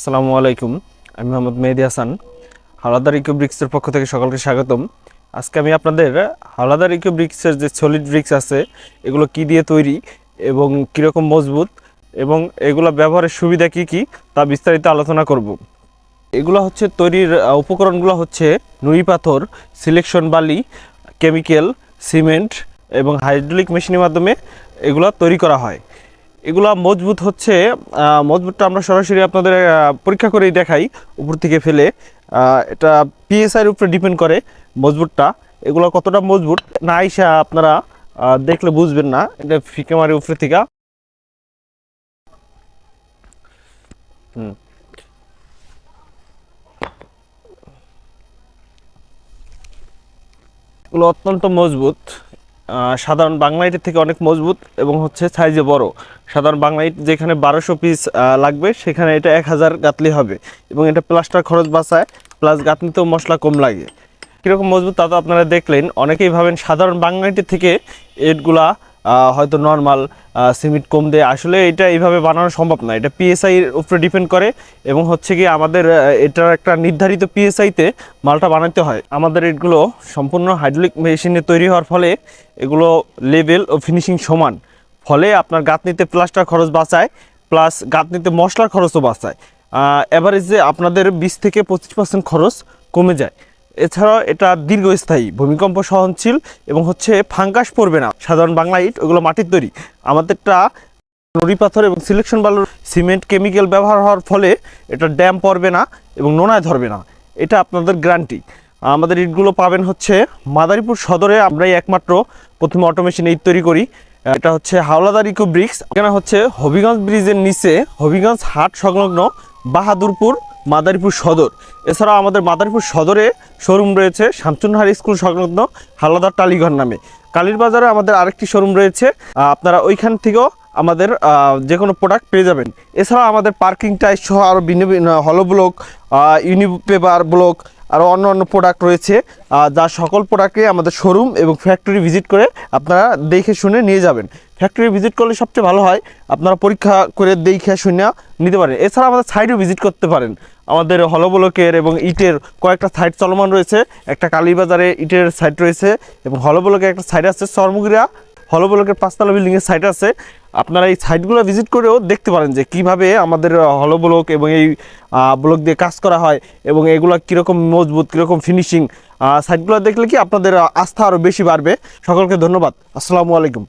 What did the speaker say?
আসসালামু আলাইকুম, আমি মোহাম্মদ মেহেদি হাসান, হাওলাদার ইকো ব্রিক্সের পক্ষ থেকে সকলকে স্বাগতম। আজকে আমি আপনাদের হাওলাদার ইকো ব্রিক্সের যে সলিড ব্রিক্স আছে, এগুলো কি দিয়ে তৈরি এবং কীরকম মজবুত এবং এগুলো ব্যবহারের সুবিধা কি কি তা বিস্তারিত আলোচনা করব। এগুলো হচ্ছে তৈরির উপকরণগুলো হচ্ছে নুড়ি পাথর, সিলেকশন বালি, কেমিক্যাল, সিমেন্ট এবং হাইড্রোলিক মেশিনের মাধ্যমে এগুলো তৈরি করা হয়। এগুলা মজবুত হচ্ছে মজবুতটা আমরা সরাসরি আপনাদের পরীক্ষা করেই দেখাই উপর থেকে ফেলে। এটা পিএসআইয়ের উপরে ডিপেন্ড করে মজবুতটা। এগুলো কতটা মজবুত না আইসা আপনারা দেখলে বুঝবেন না। এটা ফিকে মারে উপরে থেকে। হুম। এগুলো অত্যন্ত মজবুত। আহ, বাংলা বাংলাইটের থেকে অনেক মজবুত এবং হচ্ছে সাইজে বড়। সাধারণ বাংলা বাংলাইট যেখানে বারোশো পিস লাগবে সেখানে এটা এক হাজার গাতলি হবে এবং এটা প্লাস্টার খরচ বাঁচায় প্লাস গাঁতনিতেও মশলা কম লাগে। কীরকম মজবুত তা তো আপনারা দেখলেন। অনেকেই ভাবেন সাধারণ বাংলা বাংলাইটের থেকে এটগুলা হয়তো নর্মাল সিমেন্ট কম দেয়। আসলে এটা এইভাবে বানানো সম্ভব না। এটা পিএসআই এর উপরে ডিপেন্ড করে এবং হচ্ছে কি আমাদের এটার একটা নির্ধারিত পিএসআইতে মালটা বানাতে হয়। আমাদের এগুলো সম্পূর্ণ হাইড্রোলিক মেশিনে তৈরি হওয়ার ফলে এগুলো লেভেল ও ফিনিশিং সমান। ফলে আপনার গাঁথনিতে প্লাস্টার খরচ বাঁচায় প্লাস গাঁথনিতে মশলার খরচও বাঁচায়। অ্যাভারেজে আপনাদের বিশ থেকে পঁচিশ পার্সেন্ট খরচ কমে যায়। এছাড়াও এটা দীর্ঘস্থায়ী, ভূমিকম্প সহনশীল এবং হচ্ছে ফাঙ্কাস পড়বে না। সাধারণ বাংলা ইট, ওগুলো মাটির তৈরি। আমাদেরটা নুড়ি পাথর এবং সিলেকশন বালুর সিমেন্ট কেমিক্যাল ব্যবহার হওয়ার ফলে এটা ড্যাম পড়বে না এবং নোনায় ধরবে না। এটা আপনাদের গ্যারান্টি। আমাদের ইটগুলো পাবেন হচ্ছে মাদারীপুর সদরে। আমরাই একমাত্র প্রথমে অটোমেশন ইট তৈরি করি। এটা হচ্ছে হাওলাদার ইকো ব্রিক্স। এখানে হচ্ছে হবিগঞ্জ ব্রিজের নিচে হবিগঞ্জ হাট সংলগ্ন বাহাদুরপুর মাদারীপুর সদর। এছাড়াও আমাদের মাদারীপুর সদরে শোরুম রয়েছে শামচুনহার স্কুল সংলগ্ন হালাদার টালিঘর নামে। কালীর বাজারে আমাদের আরেকটি শোরুম রয়েছে আপনারা ওইখান থেকেও আমাদের যে কোনো প্রোডাক্ট পেয়ে যাবেন। এছাড়াও আমাদের পার্কিং টাইস সহ আরও ভিন্ন ভিন্ন হলো ব্লক ইউনিপেপার ব্লক আরও অন্য অন্য প্রোডাক্ট রয়েছে যা সকল প্রোডাক্টে আমাদের শোরুম এবং ফ্যাক্টরি ভিজিট করে আপনারা দেখে শুনে নিয়ে যাবেন। ফ্যাক্টরি ভিজিট করলে সবচেয়ে ভালো হয়, আপনারা পরীক্ষা করে দেখে শুনে নিতে পারেন। এছাড়া আমাদের সাইডেও ভিজিট করতে পারেন। আমাদের হলবলকের এবং ইটের কয়েকটা সাইট চলমান রয়েছে। একটা কালীবাজারে ইটের সাইট রয়েছে এবং হলবলকের একটা সাইট আছে চরমুগিরা হলবলকের পাঁচতলা বিল্ডিংয়ের সাইট আছে। আপনারা এই সাইটগুলো ভিজিট করেও দেখতে পারেন যে কীভাবে আমাদের হলবলক এবং এই ব্লক দিয়ে কাজ করা হয় এবং এগুলো কীরকম মজবুত, কীরকম ফিনিশিং সাইটগুলো দেখলে কি আপনাদের আস্থা আরও বেশি বাড়বে। সকলকে ধন্যবাদ। আসসালামু আলাইকুম।